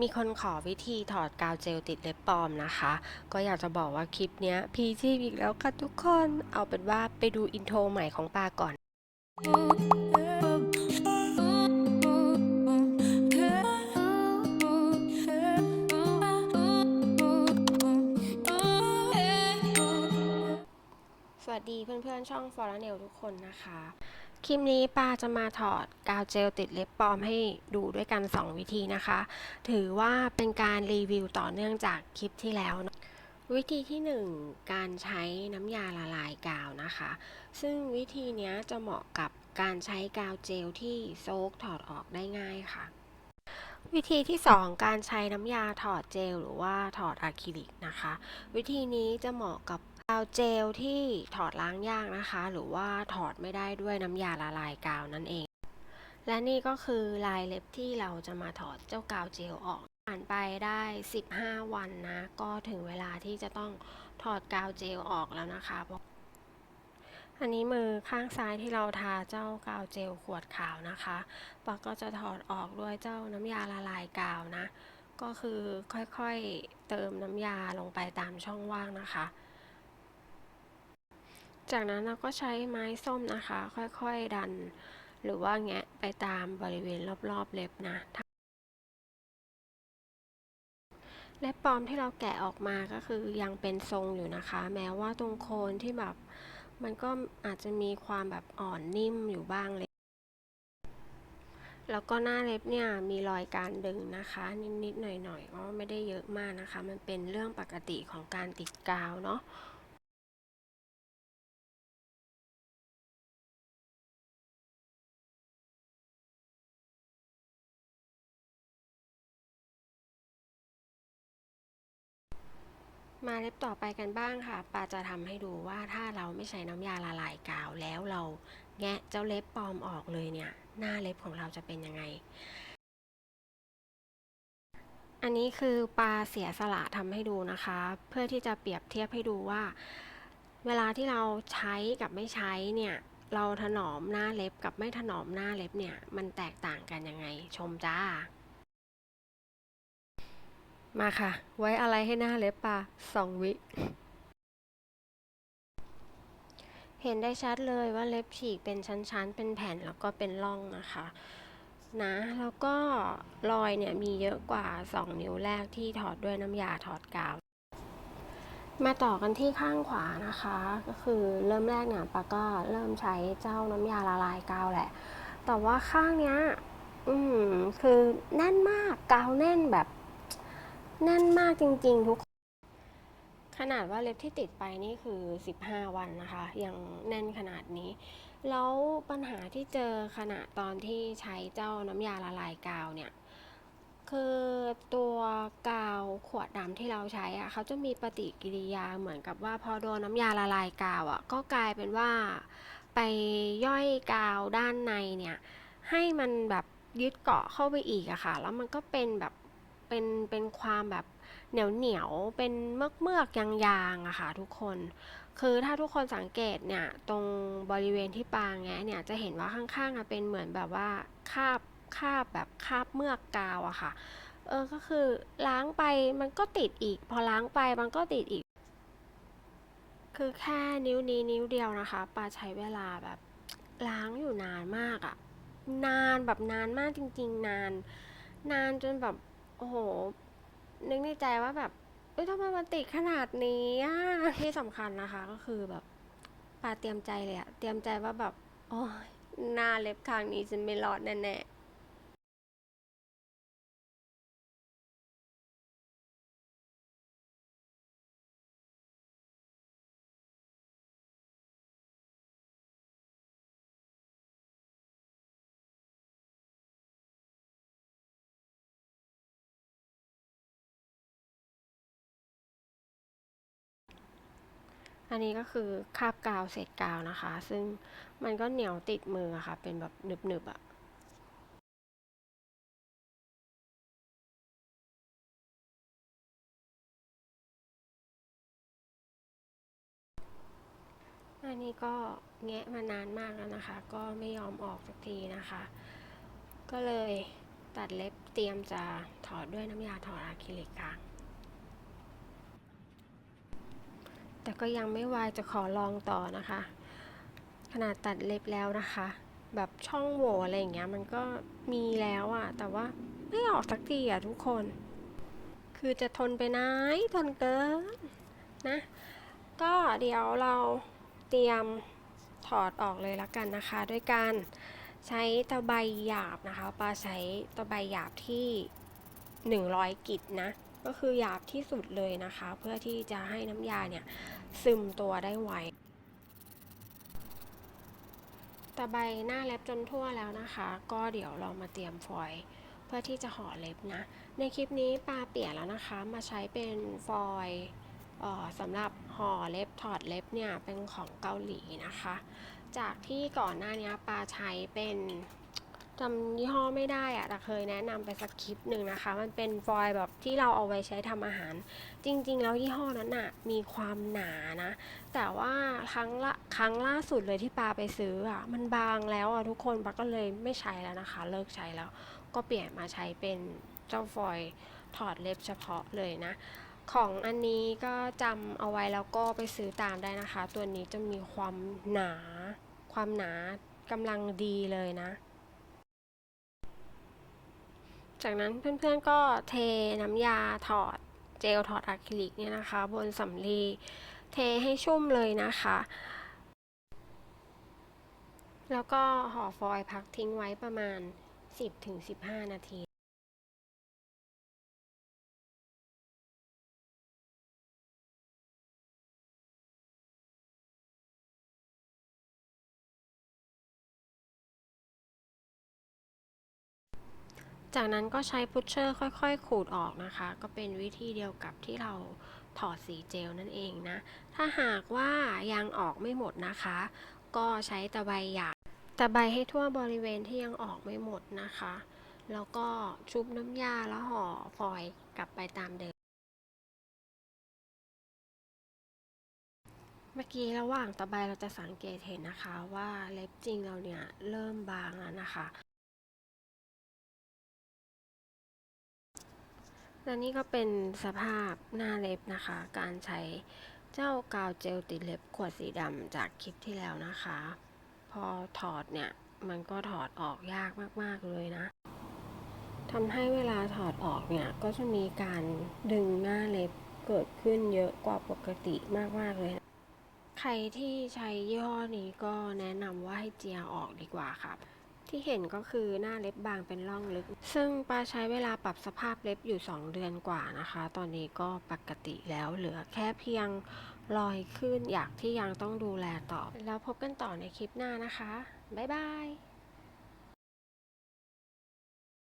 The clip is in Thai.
มีคนขอวิธีถอดกาวเจลติดเล็บปลอมนะคะ ก็อยากจะบอกว่าคลิปนี้พีชีพอีกแล้วค่ะทุกคน เอาเป็นว่าไปดูอินโทรใหม่ของปาก่อนสวัสดีเพื่อนๆ ช่องฟอร์เนลทุกคนนะคะ คลิปนี้ปาจะมาถอดกาวเจลติดเล็บปลอมให้ดูด้วยกัน 2 วิธีนะคะ ถือว่าเป็นการรีวิวต่อเนื่องจากคลิปที่แล้ว วิธีที่ 1 การใช้น้ำยาละลายกาวนะคะ ซึ่งวิธีนี้จะเหมาะกับการใช้กาวเจลที่โซกถอดออกได้ง่ายค่ะ วิธีที่ 2 การใช้น้ำยาถอดเจลหรือว่าถอดอะคริลิกนะคะ วิธีนี้จะเหมาะกับาวเจลที่ถอดล้างยากนะคะ หรือว่าถอดไม่ได้ด้วยน้ำยาละลายกาวนั่นเอง และนี่ก็คือลายเล็บที่เราจะมาถอดเจ้ากาวเจลออกผ่านไปได้ 15 วันนะ ก็ถึงเวลาที่จะต้องถอดกาวเจลออกแล้วนะคะเพราะอันนี้มือข้างซ้ายที่เราทาเจ้ากาวเจลขวดขาวนะคะปาก็จะถอดออกด้วยเจ้าน้ำยาละลายกาวนะ ก็คือค่อยๆเติมน้ำยาลงไปตามช่องว่างนะคะ จากนั้นเราก็ใช้ไม้ส้มนะคะ ค่อยๆดัน หรือว่าแงะไปตามบริเวณรอบๆเล็บนะเล็บปลอมที่เราแกะออกมาก็คือยังเป็นทรงอยู่นะคะ แม้ว่าตรงโคนที่แบบมันก็อาจจะมีความแบบอ่อนนิ่มอยู่บ้างเลยแล้วก็หน้าเล็บเนี่ยมีรอยการดึงนะคะ นิดๆหน่อยๆก็ไม่ได้เยอะมากนะคะ มันเป็นเรื่องปกติของการติดกาวเนาะ มาเล็บต่อไปกันบ้างค่ะปาจะทำให้ดูว่าถ้าเราไม่ใช้น้ำยาละลายกาวแล้วเราแงะเจ้าเล็บปลอมออกเลยเนี่ย หน้าเล็บของเราจะเป็นยังไง อันนี้คือปาเสียสละทำให้ดูนะคะ เพื่อที่จะเปรียบเทียบให้ดูว่า เวลาที่เราใช้กับไม่ใช้เนี่ย เราถนอมหน้าเล็บกับไม่ถนอมหน้าเล็บเนี่ย มันแตกต่างกันยังไง ชมจ้า มาค่ะ ไว้อะไรให้หน้าเล็บปะสองวิ เห็นได้ชัดเลยว่าเล็บฉีกเป็นชั้นๆ เป็นแผ่นแล้วก็เป็นร่องนะคะนะแล้วก็รอยเนี่ยมีเยอะกว่า 2 นิ้วแรกที่ถอดด้วยน้ำยาถอดกาว มาต่อกันที่ข้างขวานะคะ ก็คือเริ่มแรกเนี่ยปาก็เริ่มใช้เจ้าน้ำยาละลายกาวแหละ แต่ว่าข้างเนี้ย อืมคือแน่นมากกาวแน่นแบบ แน่นมากจริงๆทุกคนขนาดว่าเล็บที่ติดไปนี่คือ 15 วันนะคะ ยังแน่นขนาดนี้ แล้วปัญหาที่เจอขณะตอนที่ใช้เจ้าน้ำยาละลายกาวเนี่ย คือตัวกาวขวดดำที่เราใช้อะเขาจะมีปฏิกิริยาเหมือนกับว่าพอโดนน้ำยาละลายกาวอะก็กลายเป็นว่าไปย่อยกาวด้านในเนี่ย ให้มันแบบยึดเกาะเข้าไปอีกอะค่ะ แล้วมันก็เป็นแบบ เป็นเป็นความแบบเหนียวเหนียวเป็นเมือกเมือกยางยางอะค่ะทุกคน คือถ้าทุกคนสังเกตเนี่ยตรงบริเวณที่ปางแงเนี่ยจะเห็นว่าข้างๆอะเป็นเหมือนแบบว่าคาบคาบแบบคาบเมือกกาวอะค่ะเออก็คือล้างไปมันก็ติดอีก พอล้างไปมันก็ติดอีก คือแค่นิ้วนี้นิ้วเดียวนะคะปาใช้เวลาแบบล้างอยู่นานมากอะนานแบบนานมากจริง ๆ นาน นานจนแบบ โอ้โห นึกในใจว่าแบบ เอ้ยทำไมมันติดขนาดนี้อะที่สำคัญนะคะก็คือแบบปาเตรียมใจเลยอะเตรียมใจว่าแบบ โอ้ยหน้าเล็บข้างนี้ฉันไม่รอดแน่ อันนี้ก็คือคาบกาวเศษกาวนะคะ ซึ่งมันก็เหนียวติดมืออะค่ะ เป็นแบบหนึบๆอะอันนี้ก็แงะมานานมากแล้วนะคะ ก็ไม่ยอมออกสักทีนะคะ ก็เลยตัดเล็บเตรียมจะถอดด้วยน้ำยาถอดอะคริลิกค่ะ แต่ก็ยังไม่วายจะขอลองต่อนะคะ ขนาดตัดเล็บแล้วนะคะ แบบช่องโหว่อะไรอย่างเงี้ยมันก็มีแล้วอะแต่ว่าไม่ออกสักทีอะทุกคน คือจะทนไปไหนทนเกินนะ ก็เดี๋ยวเราเตรียมถอดออกเลยละกันนะคะ ด้วยการใช้ตะไบหยาบนะคะปาใช้ตะไบหยาบที่ 100 กิตนะ ก็คือหยาบที่สุดเลยนะคะ เพื่อที่จะให้น้ำยาเนี่ยซึมตัวได้ไวตะไบหน้าเล็บจนทั่วแล้วนะคะ ก็เดี๋ยวเรามาเตรียมฟอยล์เพื่อที่จะห่อเล็บนะ ในคลิปนี้ปลาเปียนแล้วนะคะ มาใช้เป็นฟอยล์เอ่อสำหรับห่อเล็บถอดเล็บเนี่ยเป็นของเกาหลีนะคะ จากที่ก่อนหน้านี้ปลาใช้เป็น จำยี่ห้อไม่ได้อะแต่เคยแนะนำไปสักคลิปหนึ่งนะคะ มันเป็นฟอยล์แบบที่เราเอาไว้ใช้ทำอาหาร จริง ๆ แล้วยี่ห้อนั้นน่ะมีความหนานะ แต่ว่าครั้งละครั้งล่าสุดเลยที่ปาไปซื้ออะมันบางแล้วอะทุกคนปาก็เลยไม่ใช้แล้วนะคะ เลิกใช้แล้ว ก็เปลี่ยนมาใช้เป็นเจ้าฟอยล์ถอดเล็บเฉพาะเลยนะของอันนี้ก็จำเอาไว้แล้วก็ไปซื้อตามได้นะคะ ตัวนี้จะมีความหนา ความหนากำลังดีเลยนะ จากนั้นเพื่อนๆก็เทน้ำยาถอดเจลถอดอะคริลิกเนี่ยนะคะ บนสำลีเทให้ชุ่มเลยนะคะ แล้วก็ห่อฟอยล์พักทิ้งไว้ประมาณ 10-15 นาที จากนั้นก็ใช้พุชเชอร์ค่อยๆ ขูดออกนะคะ ก็เป็นวิธีเดียวกับที่เราถอดสีเจลนั่นเองนะ ถ้าหากว่ายังออกไม่หมดนะคะ ก็ใช้ตะไบหยาบตะไบให้ทั่วบริเวณที่ยังออกไม่หมดนะคะ แล้วก็ชุบน้ำยาแล้วห่อฟอยกลับไปตามเดิม เมื่อกี้ระหว่างตะไบเราจะสังเกตเห็นนะคะว่าเล็บจริงเราเนี่ยเริ่มบางแล้วนะคะ และนี่ก็เป็นสภาพหน้าเล็บนะคะ การใช้เจ้ากาวเจลติดเล็บขวดสีดำจากคลิปที่แล้วนะคะ พอถอดเนี่ยมันก็ถอดออกยากมาก ๆ เลยนะทำให้เวลาถอดออกเนี่ยก็จะมีการดึงหน้าเล็บเกิดขึ้นเยอะกว่าปกติมาก ๆ เลยนะใครที่ใช้ยี่ห้อนี้ก็แนะนำว่าให้เจียออกดีกว่าครับ ที่เห็นก็คือหน้าเล็บบางเป็นร่องลึก ซึ่งปาใช้เวลาปรับสภาพเล็บอยู่ 2 เดือนกว่านะคะ ตอนนี้ก็ปกติแล้วเหลือแค่เพียงรอยขึ้นอยากที่ยังต้องดูแลต่อ แล้วพบกันต่อในคลิปหน้านะคะ บ๊ายบาย